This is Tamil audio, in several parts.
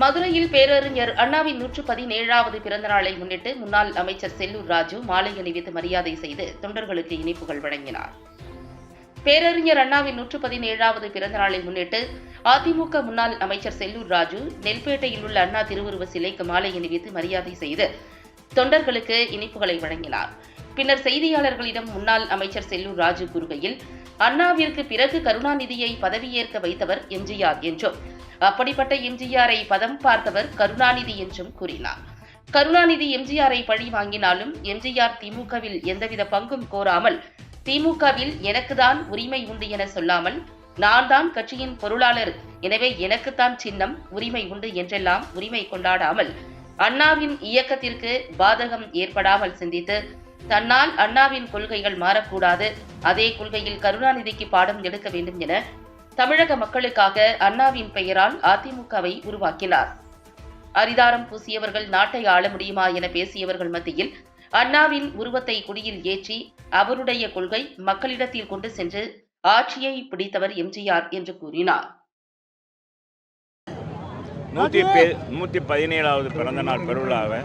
மதுரையில் பேரறிஞர் அண்ணாவின் நூற்று பதினேழாவது பிறந்த நாளை முன்னிட்டு முன்னாள் அமைச்சர் செல்லூர் ராஜு மாலை அணிவித்து மரியாதை செய்து தொண்டர்களுக்கு இனிப்புகள் வழங்கினார். பேரறிஞர் அண்ணாவின் நூற்று பதினேழாவது பிறந்த நாளை முன்னிட்டு அதிமுக முன்னாள் அமைச்சர் செல்லூர் ராஜு நெல்பேட்டையில் உள்ள அண்ணா திருவுருவ சிலைக்கு மாலை அணிவித்து மரியாதை செய்து தொண்டர்களுக்கு இனிப்புகளை வழங்கினார். பின்னர் செய்தியாளர்களிடம் முன்னாள் அமைச்சர் செல்லூர் ராஜு கூறுகையில் அண்ணாவிற்கு பிறகு கருணாநிதியை பதவியேற்க வைத்தவர் எம்ஜிஆர் என்றும் அப்படிப்பட்ட எம்ஜிஆரை பதம் பார்த்தவர் கருணாநிதி என்றும் கூறினார். கருணாநிதி எம்ஜிஆரை பழி வாங்கினாலும் எம்ஜிஆர் திமுகவில் எந்தவித பங்கும் கோராமல் திமுகவில் எனக்குதான் உரிமை உண்டு என சொல்லாமல் நான் தான் கட்சியின் பொருளாளர் எனவே எனக்குத்தான் சின்னம் உரிமை உண்டு என்றெல்லாம் உரிமை கொண்டாடாமல் அண்ணாவின் இயக்கத்திற்கு பாதகம் ஏற்படாமல் சிந்தித்து தன்னால் அண்ணாவின் கொள்கைகள் மாறக்கூடாது அதே கொள்கையில் கருணாநிதிக்கு பாடம் எடுக்க வேண்டும் என தமிழக மக்களுக்காக அண்ணாவின் பெயரால் அதிமுகவை உருவாக்கினார். அரிதாரம் பூசியவர்கள் நாட்டை ஆள முடியுமா என பேசியவர்கள் மத்தியில் அண்ணாவின் உருவத்தை குடியில் ஏற்றி அவருடைய கொள்கை மக்களிடத்தில் கொண்டு சென்று ஆட்சியை பிடித்தவர் எம்ஜிஆர் என்று கூறினார். நூற்றி பே நூற்றி பதினேழாவது பிறந்த நாள் பெருவிழாவை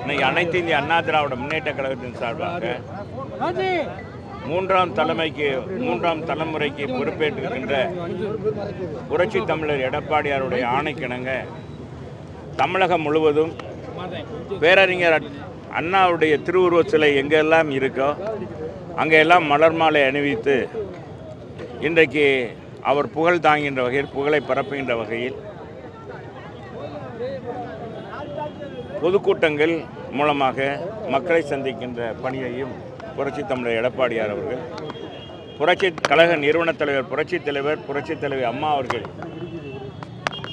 இன்னைக்கு அனைத்து இந்திய அண்ணா திராவிட முன்னேற்ற கழகத்தின் சார்பாக மூன்றாம் தலைமைக்கு மூன்றாம் தலைமுறைக்கு பொறுப்பேற்றிருக்கின்ற புரட்சி தமிழர் எடப்பாடியாருடைய ஆணைக்கிணங்க தமிழகம் முழுவதும் பேரறிஞர் அண்ணாவுடைய திருவுருவ சிலை எங்கெல்லாம் இருக்கோ அங்கெல்லாம் மலர் மாலை அணிவித்து இன்றைக்கு அவர் புகழ் தாங்குகின்ற வகையில் புகழை பரப்புகின்ற வகையில் பொதுக்கூட்டங்கள் மூலமாக மக்களை சந்திக்கின்ற பணியையும் புரட்சி தமிழர் எடப்பாடியார் அவர்கள் புரட்சி கழக நிறுவனத் தலைவர் புரட்சி தலைவர் புரட்சி தலைவர் அம்மா அவர்கள்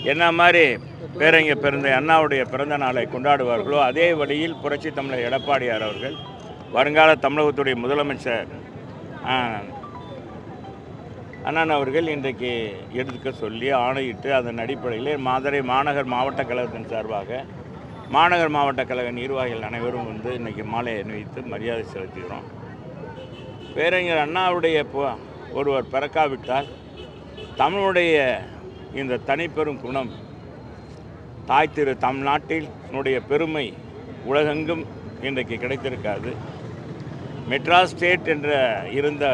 என்ன மாதிரி பேரங்க பிறந்த அண்ணாவுடைய பிறந்த நாளை கொண்டாடுவார்களோ அதே வழியில் புரட்சி தமிழர் எடப்பாடியார் அவர்கள் வருங்கால தமிழகத்துடைய முதலமைச்சர் அண்ணன் அவர்கள் இன்றைக்கு எடுக்க சொல்லி ஆணையிட்டு அதன் அடிப்படையில் மதுரை மாநகர் மாவட்ட கழகத்தின் சார்பாக மாநகர் மாவட்ட கழக நிர்வாகிகள் அனைவரும் வந்து இன்றைக்கி மாலை அணிவித்து மரியாதை செலுத்துகிறோம். பேரறிஞர் அண்ணாவுடைய ஒருவர் பிறக்காவிட்டால் தமிழுடைய இந்த தனிப்பெரும் குணம் தாய் திரு தமிழ்நாட்டில் என்னுடைய பெருமை உலகெங்கும் இன்றைக்கு கிடைத்திருக்காது. மெட்ராஸ் ஸ்டேட் என்ற இருந்த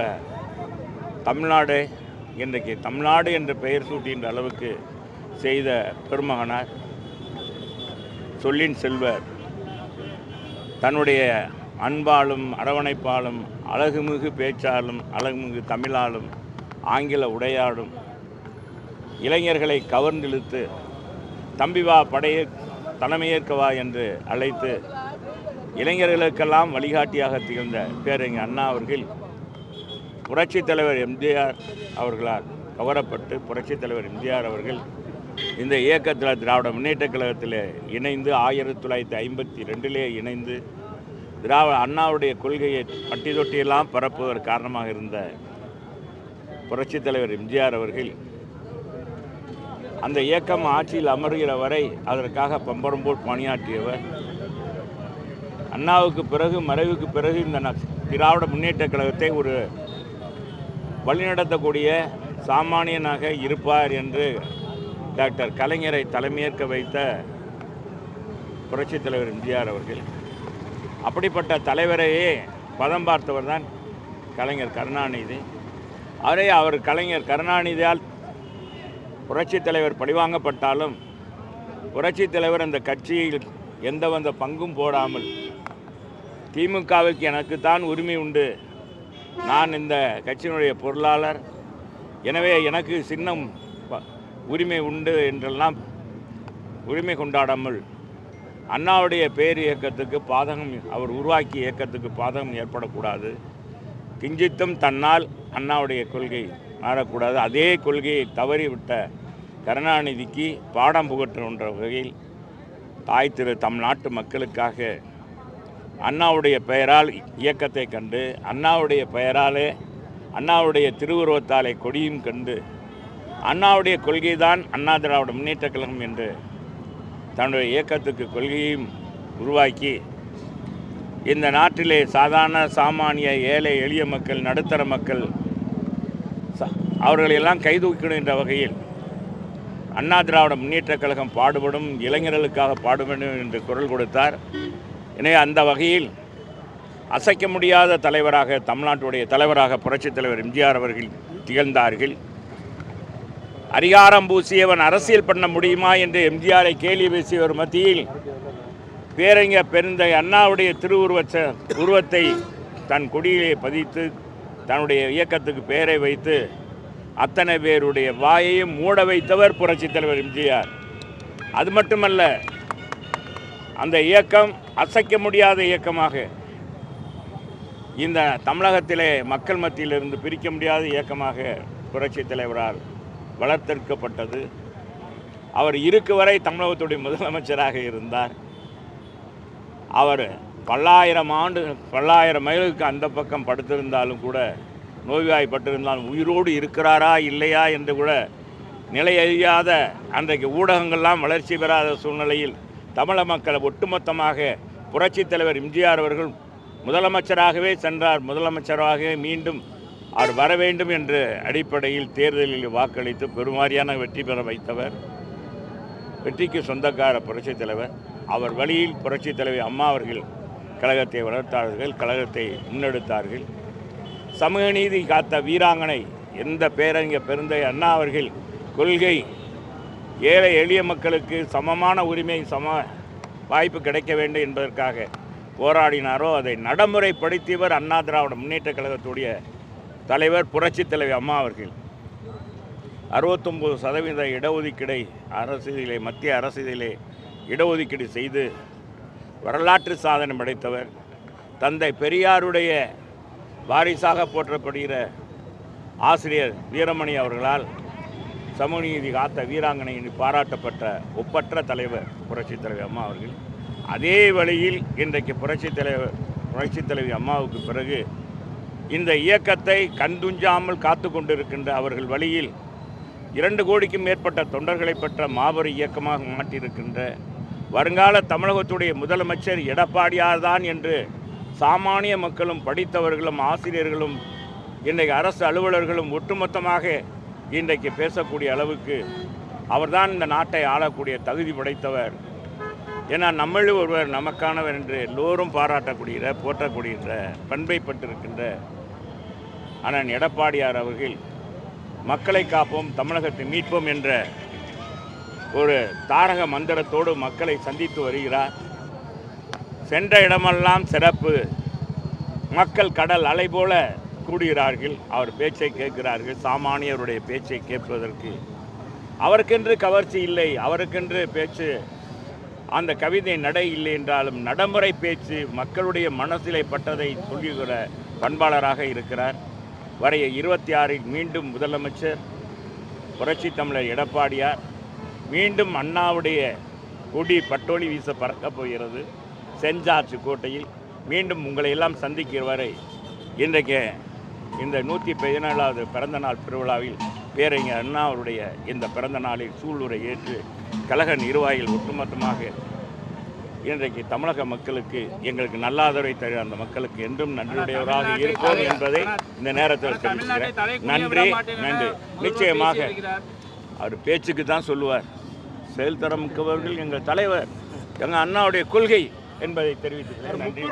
தமிழ்நாடு இன்றைக்கு தமிழ்நாடு என்ற பெயர் சூட்டுகின்ற அளவுக்கு செய்த பெருமகனார். சொல்லின் செல்வர். தன்னுடைய அன்பாலும் அரவணைப்பாலும் அழகுமிகு பேச்சாலும் அழகுமிகு தமிழாலும் ஆங்கில உடையாடும் இளைஞர்களை கவர்ந்திழுத்து தம்பி வா படையே தலைமையேற்கவா என்று அழைத்து இளைஞர்களுக்கெல்லாம் வழிகாட்டியாக திகழ்ந்த பேரறிஞர் அண்ணா அவர்கள் புரட்சித் தலைவர் எம்ஜிஆர் அவர்களால் கவரப்பட்டு புரட்சித் தலைவர் எம்ஜிஆர் அவர்கள் இந்த இயக்கத்தில் திராவிட முன்னேற்றக் கழகத்தில் இணைந்து ஆயிரத்தி தொள்ளாயிரத்தி ஐம்பத்தி ரெண்டிலே இணைந்து திராவிட அண்ணாவுடைய கொள்கையை பட்டி தொட்டியெல்லாம் பரப்புவதற்கு காரணமாக இருந்த புரட்சித் தலைவர் எம்ஜிஆர் அவர்கள் அந்த இயக்கம் ஆட்சியில் அமர்கிற வரை அதற்காக பம்பரம்போல் பணியாற்றியவர். அண்ணாவுக்கு பிறகு மறைவுக்கு பிறகு இந்த திராவிட முன்னேற்ற கழகத்தை ஒரு வழிநடத்தக்கூடிய சாமானியனாக இருப்பார் என்று டாக்டர் கலைஞரை தலைமையேற்க வைத்த புரட்சித் தலைவர் எம்ஜிஆர் அவர்கள். அப்படிப்பட்ட தலைவரையே பதம் பார்த்தவர் தான் கலைஞர் கருணாநிதி. அவரே அவர் கலைஞர் கருணாநிதியால் புரட்சித் தலைவர் பழிவாங்கப்பட்டாலும் புரட்சித் தலைவர் அந்த கட்சியில் எந்த வந்த பங்கும் போடாமல் திமுகவுக்கு எனக்குத்தான் உரிமை உண்டு. நான் இந்த கட்சியினுடைய பொருளாளர். எனவே எனக்கு சின்னம் உரிமை உண்டு என்றெல்லாம் உரிமை கொண்டாடாமல் அண்ணாவுடைய பேர் இயக்கத்துக்கு பாதகம் அவர் உருவாக்கிய இயக்கத்துக்கு பாதகம் ஏற்படக்கூடாது. கிஞ்சித்தும் தன்னால் அண்ணாவுடைய கொள்கை மாறக்கூடாது. அதே கொள்கையை தவறிவிட்ட கருணாநிதிக்கு பாடம் புகற்றுகின்ற வகையில் தாய் திரு தம் நாட்டு மக்களுக்காக அண்ணாவுடைய பெயரால் இயக்கத்தை கண்டு அண்ணாவுடைய பெயராலே அண்ணாவுடைய திருவுருவத்தாலே கொடியும் கண்டு அண்ணாவுடைய கொள்கைதான் அண்ணா திராவிட முன்னேற்றக் கழகம் என்று தன்னுடைய இயக்கத்துக்கு கொள்கையும் உருவாக்கி இந்த நாட்டிலே சாதாரண சாமானிய ஏழை எளிய மக்கள் நடுத்தர மக்கள் அவர்களையெல்லாம் அவர்களையெல்லாம் கைதூக்கிடுகின்ற வகையில் அண்ணா திராவிட முன்னேற்றக் கழகம் பாடுபடும் இளைஞர்களுக்காக பாடுபடும் என்று குரல் கொடுத்தார். எனவே அந்த வகையில் அசைக்க முடியாத தலைவராக தமிழ்நாட்டுடைய தலைவராக புரட்சித் தலைவர் எம்ஜிஆர் அவர்கள் திகழ்ந்தார்கள். அதிகாரம் பூசியவன் அரசியல் பண்ண முடியுமா என்று எம்ஜிஆரை கேலி பேசியவர் மத்தியில் பேரறிஞர் பெருந்தை அண்ணாவுடைய திருவுருவச்ச உருவத்தை தன் கொடியிலே பதித்து தன்னுடைய இயக்கத்துக்கு பெயரை வைத்து அத்தனை பேருடைய வாயையும் மூட வைத்தவர் புரட்சித் தலைவர் எம்ஜிஆர். அது மட்டுமல்ல அந்த இயக்கம் அசைக்க முடியாத இயக்கமாக இந்த தமிழகத்திலே மக்கள் மத்தியிலிருந்து பிரிக்க முடியாத இயக்கமாக புரட்சித் தலைவரால் வளர்த்தெடுக்கப்பட்டது. அவர் இருக்கு வரை தமிழகத்துடைய முதலமைச்சராக இருந்தார். அவர் பல்லாயிரம் ஆண்டு பல்லாயிரம் மைலுக்கு அந்த பக்கம் படுத்திருந்தாலும் கூட நோய்வாய்ப்பட்டிருந்தாலும் உயிரோடு இருக்கிறாரா இல்லையா என்று கூட நிலை அறியாத அன்றைக்கு ஊடகங்கள்லாம் வளர்ச்சி பெறாத சூழ்நிலையில் தமிழ மக்களை ஒட்டுமொத்தமாக புரட்சித் தலைவர் எம்ஜிஆர் அவர்கள் முதலமைச்சராகவே சென்றார். முதலமைச்சராகவே மீண்டும் அவர் வர வேண்டும் என்ற அடிப்படையில் தேர்தலில் வாக்களித்து பெருமாறியான வெற்றி பெற வைத்தவர். வெற்றிக்கு சொந்தக்கார புரட்சித் தலைவர். அவர் வழியில் புரட்சித் தலைவர் அம்மா அவர்கள் கழகத்தை வளர்த்தார்கள் கழகத்தை முன்னெடுத்தார்கள். சமூக நீதி காத்த வீராங்கனை எந்த பேரறிஞர் பெருந்தை அண்ணா அவர்கள் கொள்கை ஏழை எளிய மக்களுக்கு சமமான உரிமை சம வாய்ப்பு கிடைக்க வேண்டும் என்பதற்காக போராடினாரோ அதை நடைமுறைப்படுத்தியவர் அண்ணா திராவிட முன்னேற்றக் கழகத்துடைய தலைவர் புரட்சித் தலைவி அம்மா அவர்கள். அறுபத்தொம்பது சதவீத இடஒதுக்கீடை அரசியலே மத்திய அரசியலே இடஒதுக்கீடு செய்து வரலாற்று சாதனை படைத்தவர். தந்தை பெரியாருடைய வாரிசாக போற்றப்படுகிற ஆசிரியர் வீரமணி அவர்களால் சமூக நீதி காத்த வீராங்கனை பாராட்டப்பட்ட ஒப்பற்ற தலைவர் புரட்சித் தலைவி அம்மா அவர்கள். அதே வழியில் இன்றைக்கு புரட்சித் தலைவர் புரட்சித் தலைவி அம்மாவுக்கு பிறகு இந்த இயக்கத்தை கண்துஞ்சாமல் காத்து கொண்டிருக்கின்ற அவர்கள் வழியில் இரண்டு கோடிக்கும் மேற்பட்ட தொண்டர்களை பெற்ற மாபெரும் இயக்கமாக மாற்றியிருக்கின்ற வருங்கால தமிழகத்துடைய முதலமைச்சர் எடப்பாடியார்தான் என்று சாமானிய மக்களும் படித்தவர்களும் ஆசிரியர்களும் இன்றைக்கு அரசு அலுவலர்களும் ஒட்டுமொத்தமாக இன்றைக்கு பேசக்கூடிய அளவுக்கு அவர்தான் இந்த நாட்டை ஆளக்கூடிய தகுதி படைத்தவர். ஏன்னா நம்மளும் ஒருவர் நமக்கானவர் என்று எல்லோரும் பாராட்டக்கூடிய போற்றக்கூடிய பண்பை பட்டிருக்கின்ற அண்ணன் எடப்பாடியார் அவர்கள் மக்களை காப்போம் தமிழகத்தை மீட்போம் என்ற ஒரு தாரக மந்திரத்தோடு மக்களை சந்தித்து வருகிறார். சென்ற இடமெல்லாம் சிறப்பு. மக்கள் கடல் அலை போல கூடுகிறார்கள். அவர் பேச்சை கேட்கிறார்கள் சாமானியருடைய பேச்சை கேட்பதற்கு. அவருக்கென்று கவர்ச்சி இல்லை அவருக்கென்று பேச்சு அந்த கவிதை நடை இல்லை என்றாலும் நடைமுறை பேச்சு மக்களுடைய மனசிலே பட்டதை சொல்லுகிற பண்பாளராக இருக்கிறார். வரைய இருபத்தி ஆறில் மீண்டும் முதலமைச்சர் புரட்சி தமிழர் எடப்பாடியார் மீண்டும் அண்ணாவுடைய கொடி பட்டோலி வீச பறக்கப் போகிறது செஞ்சாற்று கோட்டையில். மீண்டும் உங்களை எல்லாம் சந்திக்கிற வரை இன்றைக்கு இந்த நூற்றி பதினேழாவது பிறந்தநாள் பெருவிழாவில் பேரறிஞர் அண்ணா அவருடைய இந்த பிறந்த நாளில் சூளுரை ஏற்று கழக நிர்வாகிகள் ஒட்டுமொத்தமாக இன்றைக்கு தமிழக மக்களுக்கு எங்களுக்கு நல்லாதரவை தருகிற அந்த மக்களுக்கு என்றும் நன்றியுடையவராக இருப்போம் என்பதை இந்த நேரத்தில் தெரிவிக்கிறேன் நன்றி நன்றி. நிச்சயமாக அவர் பேச்சுக்கு தான் சொல்லுவார். செயல்தரம் மிக்கவர்கள் எங்கள் தலைவர். எங்கள் அண்ணாவுடைய கொள்கை என்பதை தெரிவித்துக்கிறேன். நன்றி.